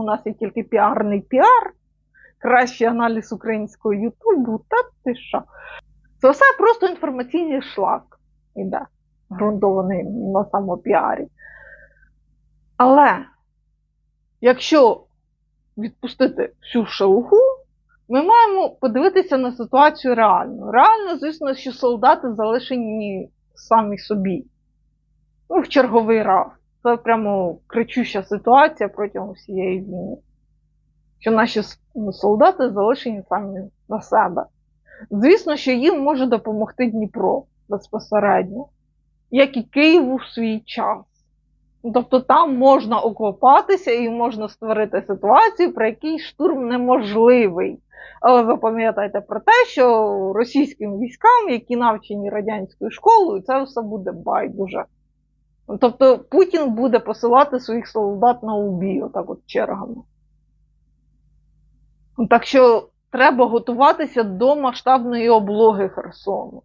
У нас є тільки піарний піар, кращий аналіз українського Ютубу, та ти що. Це все просто інформаційний шлак іде, ґрунтований на самопіарі. Але якщо відпустити всю шелуху, ми маємо подивитися на ситуацію реально. Реально, звісно, що солдати залишені самі собі. Ну, в черговий раз. Це прямо кричуща ситуація протягом всієї війни. Що наші ну, солдати залишені самі на себе. Звісно, що їм може допомогти Дніпро безпосередньо, як і Києву в свій час. Тобто там можна окопатися і можна створити ситуацію, при якій штурм неможливий. Але ви пам'ятайте про те, що російським військам, які навчені радянською школою, це все буде байдуже. Тобто Путін буде посилати своїх солдат на убій, отак от чергами. Так що треба готуватися до масштабної облоги Херсону.